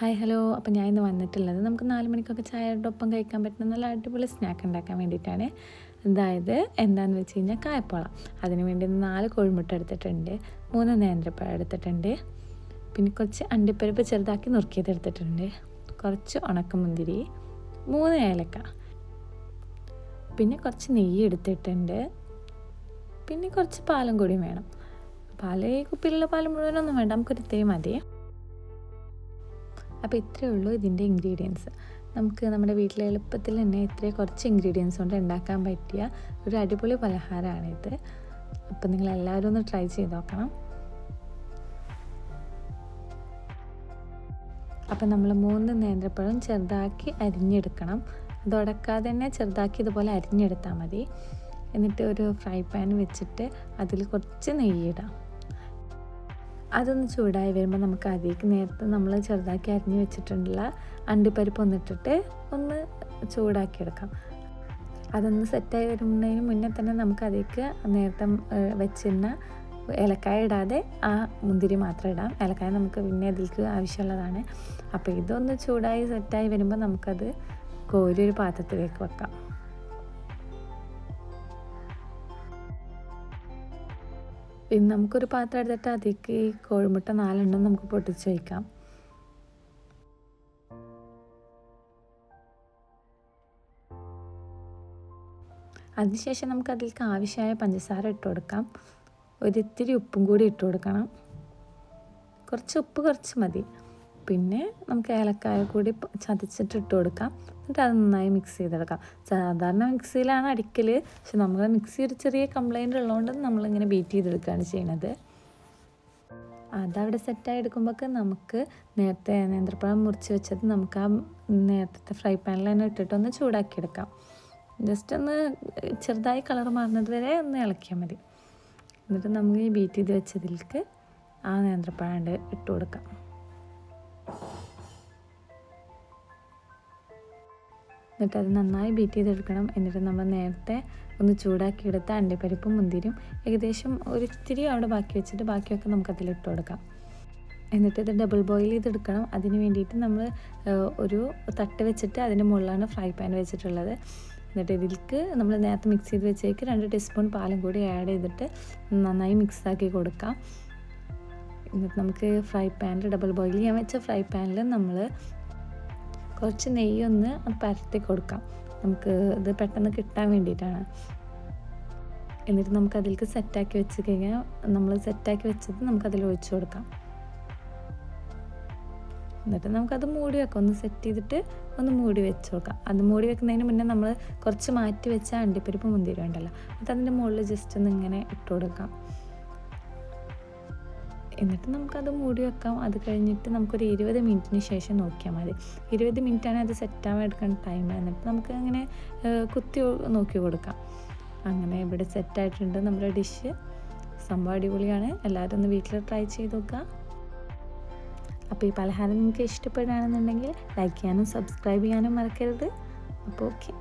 Hi hello. അപ്പോൾ ഞാൻ ഇന്ന് വന്നിട്ടുള്ളത് നമുക്ക് നാല് മണിക്കൊക്കെ ചായയുടെ ഒപ്പം കഴിക്കാൻ പറ്റുന്ന നല്ല അടിപൊളി സ്നാക്ക് ഉണ്ടാക്കാൻ വേണ്ടിയിട്ടാണ്. അതായത് എന്താണെന്ന് വെച്ച് കഴിഞ്ഞാൽ കായപ്പോള അതിന് വേണ്ടി നാല് കോഴിമുട്ട എടുത്തിട്ടുണ്ട് മൂന്ന് നേന്ത്രപ്പഴം എടുത്തിട്ടുണ്ട് പിന്നെ കുറച്ച് അണ്ടിപ്പരിപ്പ് ചെറുതാക്കി നുറുക്കിയത് എടുത്തിട്ടുണ്ട് കുറച്ച് ഉണക്കമുന്തിരി മൂന്ന് ഏലക്ക പിന്നെ കുറച്ച് നെയ്യ് എടുത്തിട്ടുണ്ട് പിന്നെ കുറച്ച് പാലും കൂടി വേണം. പാൽ ഈ കുപ്പിയിലുള്ള പാൽ മുഴുവനൊന്നും വേണ്ട നമുക്കൊരു ഇത്രയും മതി. അപ്പോൾ ഇത്രയേ ഉള്ളൂ ഇതിന്റെ ഇൻഗ്രീഡിയൻസ് നമുക്ക് നമ്മുടെ വീട്ടിലെ എളുപ്പത്തിൽ തന്നെ ഇത്രയും കുറച്ച് ഇൻഗ്രീഡിയൻസ് കൊണ്ട് ഉണ്ടാക്കാൻ പറ്റിയ ഒരു അടിപൊളി പലഹാരമാണിത് അപ്പോൾ നിങ്ങൾ എല്ലാവരും ഒന്ന് ട്രൈ ചെയ്ത് നോക്കണം. അപ്പം നമ്മൾ മൂന്ന് നേന്ത്രപ്പഴം ചെറുതാക്കി അരിഞ്ഞെടുക്കണം. അത് ഉടക്കാതെ തന്നെ ചെറുതാക്കി ഇതുപോലെ അരിഞ്ഞെടുത്താൽ മതി. എന്നിട്ട് ഒരു ഫ്രൈ പാൻ വെച്ചിട്ട് അതിൽ കുറച്ച് നെയ്യിടാം അതൊന്ന് ചൂടായി വരുമ്പോൾ നമുക്ക് അതിലേക്ക് നേരത്തെ നമ്മൾ ചെറുതാക്കി അരിഞ്ഞു വെച്ചിട്ടുള്ള അണ്ടിപ്പരിപ്പ് ഒന്നിട്ടിട്ട് ഒന്ന് ചൂടാക്കിയെടുക്കാം അതൊന്ന് സെറ്റായി വരുന്നതിന് മുന്നേ തന്നെ നമുക്ക് അതിലേക്ക് നേരത്തെ വെച്ചിരുന്ന ഏലക്കായ ഇടാതെ ആ മുന്തിരി മാത്രം ഇടാം. ഏലക്കായ നമുക്ക് പിന്നെ അതിലേക്ക് ആവശ്യമുള്ളതാണ്. അപ്പോൾ ഇതൊന്ന് ചൂടായി സെറ്റായി വരുമ്പോൾ നമുക്കത് കോരി ഒരു പാത്രത്തിലേക്ക് വെക്കാം. പിന്നെ നമുക്കൊരു പാത്രം എടുത്തിട്ട് അതിലേക്ക് കോഴിമുട്ട നാലെണ്ണം നമുക്ക് പൊട്ടിച്ച് വയ്ക്കാം അതിനുശേഷം നമുക്ക് അതിലേക്ക് ആവശ്യമായ പഞ്ചസാര ഇട്ട് കൊടുക്കാം. ഒരിത്തിരി ഉപ്പും കൂടി ഇട്ട് കൊടുക്കണം. കുറച്ച് ഉപ്പ് കുറച്ച് മതി. പിന്നെ നമുക്ക് ഏലക്കായ കൂടി ചതച്ചിട്ട് ഇട്ട് കൊടുക്കാം. എന്നിട്ട് അത് നന്നായി മിക്സ് ചെയ്തെടുക്കാം. സാധാരണ മിക്സിയിലാണ് അടിക്കൽ പക്ഷെ നമ്മൾ മിക്സി ഒരു ചെറിയ കംപ്ലൈന്റ് ഉള്ളതുകൊണ്ട് നമ്മളിങ്ങനെ ബീറ്റ് ചെയ്തെടുക്കുകയാണ് ചെയ്യണത്. അതവിടെ സെറ്റായി എടുക്കുമ്പോഴൊക്കെ നമുക്ക് നേരത്തെ നേന്ത്രപ്പഴം മുറിച്ച് വെച്ചത് നമുക്ക് ആ നേരത്തെ ഫ്രൈ പാനിൽ തന്നെ ഇട്ടിട്ടൊന്ന് ചൂടാക്കിയെടുക്കാം. ജസ്റ്റ് ഒന്ന് ചെറുതായി കളർ മാറുന്നത് വരെ ഒന്ന് ഇളക്കിയാൽ മതി. എന്നിട്ട് നമുക്ക് ഈ ബീറ്റ് ചെയ്ത് വെച്ചതിലേക്ക് ആ നേന്ത്രപ്പഴം ഇട്ട് കൊടുക്കാം. എന്നിട്ട് അത് നന്നായി ബീറ്റ് ചെയ്തെടുക്കണം. എന്നിട്ട് നമ്മൾ നേരത്തെ ഒന്ന് ചൂടാക്കി ചൂടാക്കിയെടുത്ത അണ്ടിപ്പരിപ്പും മുന്തിരിയും ഏകദേശം ഒരു ഇത്തിരി അവിടെ ബാക്കി വെച്ചിട്ട് ബാക്കിയൊക്കെ നമുക്ക് ഇട്ട് കൊടുക്കാം. എന്നിട്ട് ഇത് ഡബിൾ ബോയിൽ ചെയ്തെടുക്കണം. അതിന് വേണ്ടിയിട്ട് നമ്മൾ ഒരു തട്ട് വെച്ചിട്ട് അതിന്റെ മുകളിലാണ് ഫ്രൈ പാൻ വെച്ചിട്ടുള്ളത്. എന്നിട്ട് ഇതിൽക്ക് നമ്മൾ നേരത്തെ മിക്സ് ചെയ്ത് വെച്ചേക്ക് രണ്ട് ടീസ്പൂൺ പാലും കൂടി ആഡ് ചെയ്തിട്ട് നന്നായി മിക്സ് ആക്കി കൊടുക്കാം. എന്നിട്ട് നമുക്ക് ഫ്രൈ പാനിൽ ഡബിൾ ബോയിൽ ചെയ്യാൻ വെച്ച ഫ്രൈ പാനിൽ നമ്മൾ കുറച്ച് നെയ്യൊന്ന് പരത്തി കൊടുക്കാം. നമുക്ക് ഇത് പെട്ടെന്ന് കിട്ടാൻ വേണ്ടിയിട്ടാണ്. എന്നിട്ട് നമുക്ക് അതിലേക്ക് സെറ്റാക്കി വെച്ച് കഴിഞ്ഞാൽ നമ്മൾ സെറ്റാക്കി വെച്ചത് നമുക്കതിൽ ഒഴിച്ചു കൊടുക്കാം. എന്നിട്ട് നമുക്കത് മൂടി വെക്കാം. ഒന്ന് സെറ്റ് ചെയ്തിട്ട് ഒന്ന് മൂടി വെച്ച് കൊടുക്കാം. അത് മൂടി വെക്കുന്നതിന് മുന്നേ നമ്മൾ കുറച്ച് മാറ്റി വെച്ച അണ്ടിപ്പരിപ്പ് മുന്തിരി ഉണ്ടല്ലോ അത് അതിന്റെ മുകളിൽ ജസ്റ്റ് ഒന്ന് ഇങ്ങനെ ഇട്ട് കൊടുക്കാം. എന്നിട്ട് നമുക്കത് മൂടി വെക്കാം. അത് കഴിഞ്ഞിട്ട് നമുക്കൊരു ഇരുപത് മിനിറ്റിന് ശേഷം നോക്കിയാൽ മതി. ഇരുപത് മിനിറ്റാണ് അത് സെറ്റാവാൻ എടുക്കുന്ന ടൈം എന്നിട്ട് നമുക്ക് അങ്ങനെ കുത്തി നോക്കി കൊടുക്കാം. അങ്ങനെ ഇവിടെ സെറ്റായിട്ടുണ്ട് നമ്മുടെ ഡിഷ് സംഭവം അടിപൊളിയാണ്. എല്ലാവരും ഒന്ന് വീട്ടിൽ ട്രൈ ചെയ്ത് നോക്കുക. അപ്പോൾ ഈ പലഹാരം നിങ്ങൾക്ക് ഇഷ്ടപ്പെടുകയാണെന്നുണ്ടെങ്കിൽ ലൈക്ക് ചെയ്യാനും സബ്സ്ക്രൈബ് ചെയ്യാനും മറക്കരുത്. അപ്പോൾ ഓക്കെ